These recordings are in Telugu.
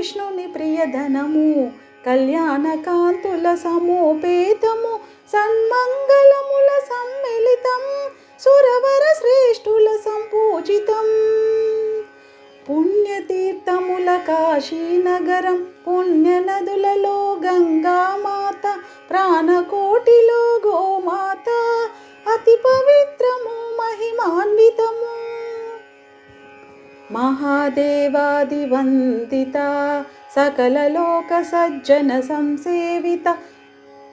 విష్ణుని ప్రియధనము కళ్యాణకాంతుల సమోపేతము సన్మంగళముల సమ్మిళితం సురవర శ్రేష్ఠుల సంపూజితం. పుణ్యతీర్థముల కాశీనగరం పుణ్యనదులలో देवादिवन्दिता सकललोकसज्जनसंसेविता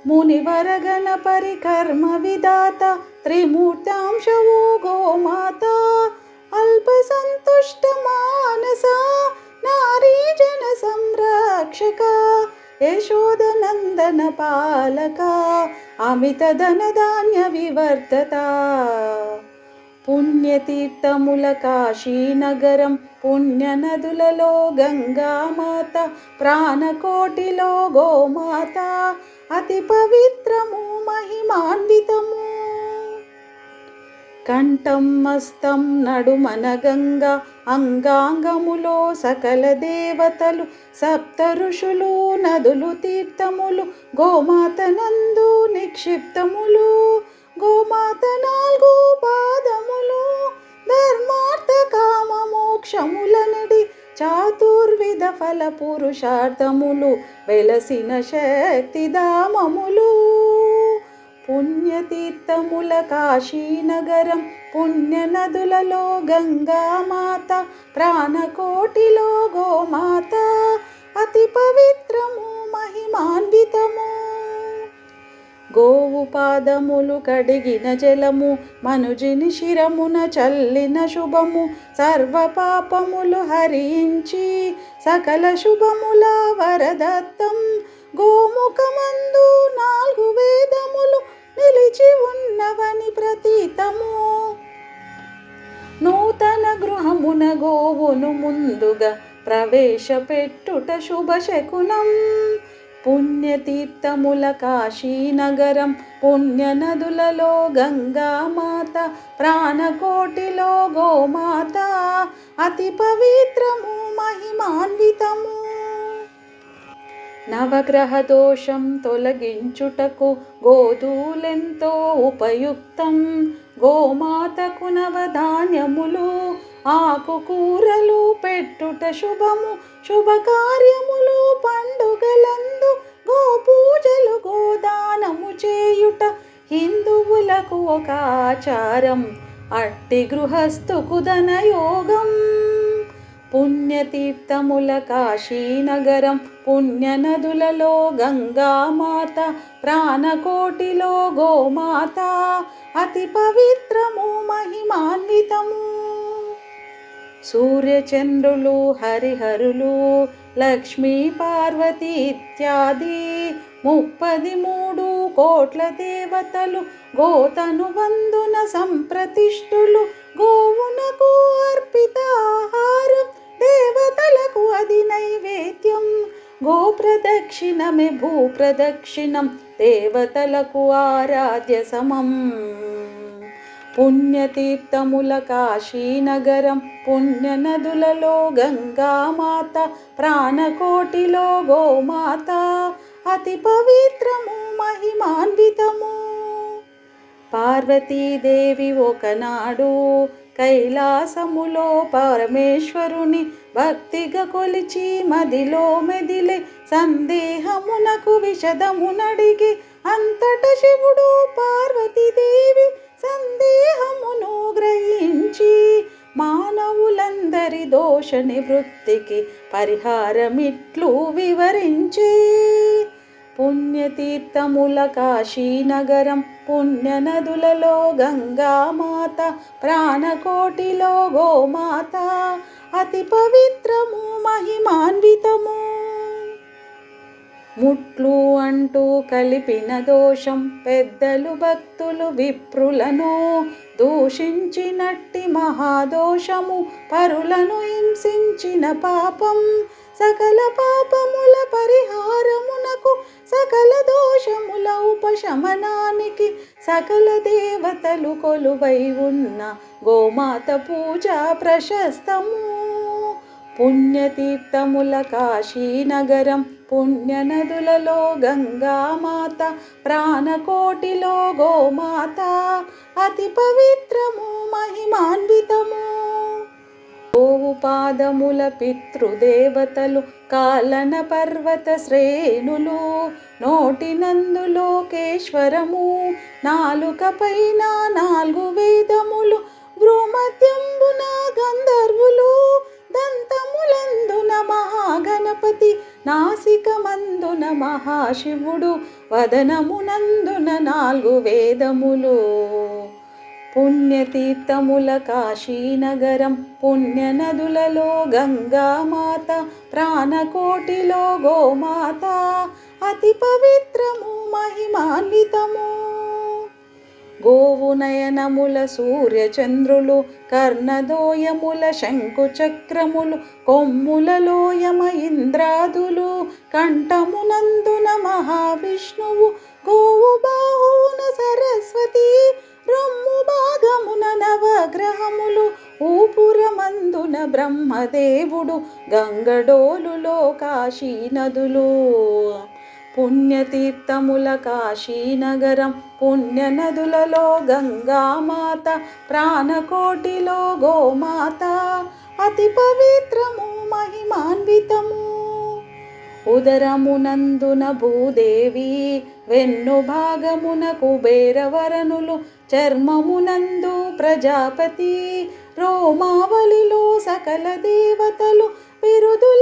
मुनिवरगणपरिकर्मविदाता त्रिमूर्तांशवो गोमाता अल्पसन्तुष्टमानसा नारीजनसंरक्षका यशोदनन्दनपालका अमितधनधान्यविवर्धता। పుణ్యతీర్థముల కాశీనగరం పుణ్యనదులలో గంగామాత ప్రాణకోటిలో గోమాత అతి పవిత్రము మహిమాన్వితము. కంఠం మస్తం నడుమన గంగా అంగాంగములో సకల దేవతలు సప్త ఋషులు నదులు తీర్థములు గోమాత నందు నిక్షిప్తములు. గోమాత నాలుగు పాదములు ధర్మార్థ కామ మోక్షములనడి చాతుర్విధ ఫల పురుషార్థములు వెలసిన శక్తిధామములు పుణ్యతీర్థముల కాశీనగరం పుణ్యనదులలో గంగామాత ప్రాణకోటిలో గోమాత. అతి పవిత్రము మహిమాన్వితము. గోవు పాదములు కడిగిన జలము మనుజిని శిరమున చల్లిన శుభము సర్వ పాపములు హరించి సకల శుభముల వరదత్తం. గోముఖమందు నాలుగు వేదములు నిలిచి ఉన్నవని ప్రతీతము. నూతన గృహమున గోవును ముందుగా ప్రవేశపెట్టుట శుభశకునం. పుణ్యతీర్థముల కాశీనగరం పుణ్యనదులలో గంగామాత ప్రాణకోటిలో గోమాత అతి పవిత్రము మహిమాన్వితము. నవగ్రహ దోషం తొలగించుటకు గోధూలెంతో ఉపయుక్తం గోమాతకు నవధాన్యములు ఆకుకూరలు పెట్టుట శుభము శుభకార్యములు పండుగలందు గోపూజలు గోదానము చేయుట. హిందువులకు ఒక ఆచారం అట్టి గృహస్థుకు ధనయోగం. పుణ్యతీర్థముల కాశీనగరం పుణ్యనదులలో గంగామాత ప్రాణకోటిలో గోమాత. అతి పవిత్రము మహిమాన్వితము. సూర్యచంద్రులు హరిహరులు లక్ష్మీ పార్వతి ఇత్యాది. ముప్పది మూడు కోట్ల దేవతలు గోతను వందున సంప్రతిష్ఠులు గోవునకు అర్పిత ఆహారం దేవతలకు అది నైవేద్యం. గోప్రదక్షిణమే భూప్రదక్షిణం దేవతలకు ఆరాధ్య సమం. పుణ్యతీర్థముల కాశీనగరం పుణ్యనదులలో గంగామాత ప్రాణకోటిలో గోమాత అతి పవిత్రము మహిమాన్వితము. పార్వతీదేవి ఒకనాడు కైలాసములో పరమేశ్వరుని భక్తిగా కొలిచి మదిలో మెదిలే సందేహమునకు విషదమునడిగి అంతట శివుడు పార్వతీదేవి సందేహమును గ్రహించి మానవులందరి దోష నివృత్తికి పరిహారమిట్లు వివరించి పుణ్యతీర్థముల కాశీనగరం పుణ్యనదులలో గంగామాత ప్రాణకోటిలో గోమాత అతి పవిత్రము మహిమాన్వితము. ముట్లు అంటూ కలిపిన దోషం పెద్దలు భక్తులు విప్రులను దూషించినట్టి మహాదోషము పరులను హింసించిన పాపం సకల పాపముల పరిహారమునకు సకల దోషముల ఉపశమనానికి సకల దేవతలు కొలువై ఉన్న గోమాత పూజ ప్రశస్తము. పుణ్యతీర్థముల కాశీనగరం పుణ్యనదులలో గంగామాత ప్రాణకోటిలో గోమాత అతి పవిత్రము మహిమాన్వితము. గోవు పాదముల పితృదేవతలు కాలన పర్వత శ్రేణులు నోటినందు లోకేశ్వరము నాలుక పైన నాలుగు వేదములు భ్రూమధ్యంబున గంధర్వ నాసికమందున మహాశివుడు వదనమునందున నాలుగు వేదములు. పుణ్యతీర్థముల కాశీనగరం పుణ్యనదులలో గంగామాత ప్రాణకోటిలో గోమాత అతి పవిత్రము మహిమాన్వితము. గోవు నయనముల సూర్యచంద్రులు కర్ణదోయముల శంకుచక్రములు కొమ్ములలోయమ ఇంద్రాదులు కంఠమునందున మహావిష్ణువు గోవు బాహున సరస్వతి రొమ్ము భాగమున నవగ్రహములు ఊపురమందున బ్రహ్మదేవుడు గంగడోలులో కాశీ నదులు పుణ్యతీర్థముల కాశీనగరం పుణ్యనదులలో గంగామాత ప్రాణకోటిలో గోమాత అతి పవిత్రము మహిమాన్వితము. ఉదరమునందున భూదేవి వెన్ను భాగమున కుబేరవరనులు చర్మమునందు ప్రజాపతి రోమావలిలో సకల దేవతలు విరుదులయందు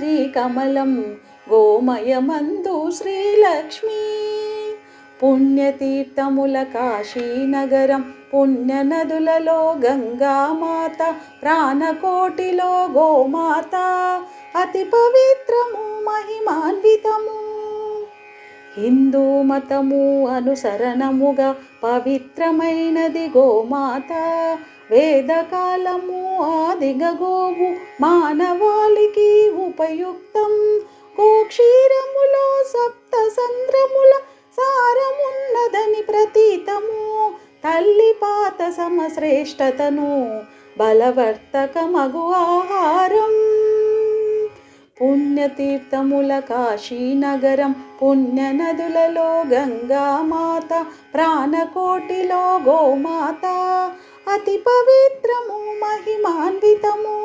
శ్రీకమలం గోమయమందు శ్రీలక్ష్మి. పుణ్యతీర్థముల కాశీనగరం పుణ్యనదులలో గంగామాత ప్రాణకోటిలో గోమాత. అతి పవిత్రము మహిమాన్వితము. హిందూ మతము అనుసరణముగా పవిత్రమైనది గోమాత. వేదకాలము ఆదిగగోవు మానవాళికి ఉపయుక్తం. కోక్షీరములో సప్త సంద్రముల సారమున్నదని ప్రతీతము. తల్లి పాత సమశ్రేష్టతను బలవర్తకమగు ఆహారం. పుణ్యతీర్థముల కాశీనగరం పుణ్యనదులలో గంగామాత ప్రాణకోటిలో గోమాత. అతి పవిత్రము మహిమాన్వితము.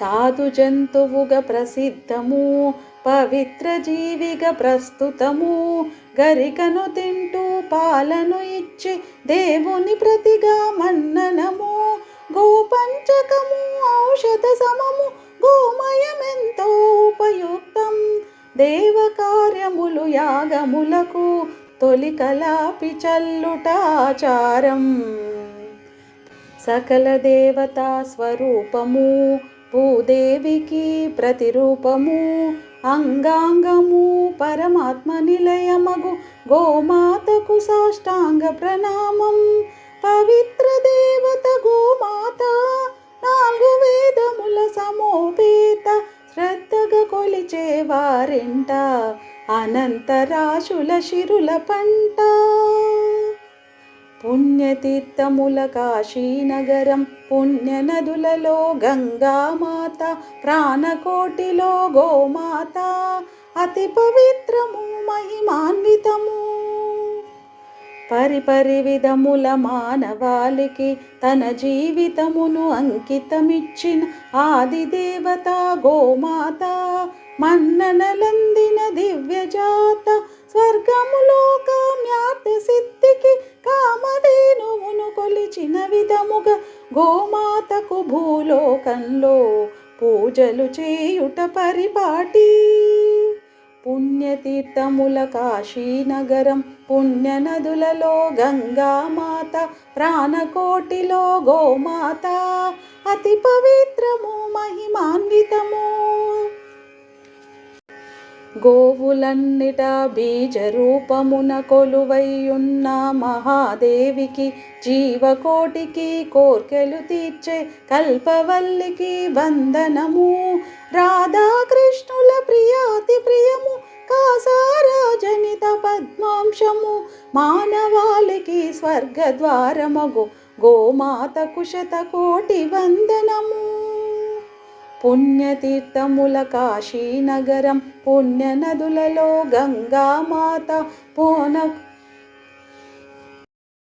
సాధు జంతువుగా ప్రసిద్ధము పవిత్ర జీవిగా ప్రస్తుతము. గరికను తింటూ పాలను ఇచ్చి దేవుని ప్రతిగా మన్ననము. గోపంచకము ఔషధ సమము గోమయమెంతో ఉపయుక్తం. దేవ కార్యములు యాగములకు తొలి కలాపి చల్లుటాచారం. సకల దేవతా స్వరూపము భూదేవికి ప్రతిరూపము అంగాంగము పరమాత్మ నిలయమగు గోమాతకు సాష్టాంగ ప్రణామం. పవిత్ర దేవత గోమాత నాలుగు వేదముల సమోపేత శ్రద్ధగా కొలిచే వారింట. అనంతరాశుల శిరుల పంట. పుణ్యతీర్థముల కాశీనగరం పుణ్యనదులలో గంగామాత ప్రాణకోటిలో గోమాత అతి పవిత్రము మహిమాన్వితము. పరిపరి విధముల మానవాళికి తన జీవితమును అంకితమిచ్చిన ఆది దేవత గోమాత మన్ననలందిన దివ్యజాత స్వర్గములో కామ్యార్థ సిద్ధికి కామధేనువును కొలిచిన విధముగా గోమాతకు భూలోకంలో పూజలు చేయుట పరిపాటి. పుణ్యతీర్థముల కాశీనగరం పుణ్యనదులలో గంగామాత ప్రాణకోటిలో గోమాత అతి పవిత్రము మహిమాన్వితము. గోవులన్నిట బీజరూపమున కొలువైయున్న మహాదేవికి జీవకోటికి కోర్కెలు తీర్చే కల్పవల్లికి వందనము. రాధాకృష్ణుల ప్రియాతి ప్రియము కాసారాజనిత పద్మాంశము. మానవాళికి స్వర్గద్వారమగు గోమాత కుశత కోటి వందనము. పుణ్యతీర్థముల కాశీనగరం పుణ్యనదులలో గంగామాత పోన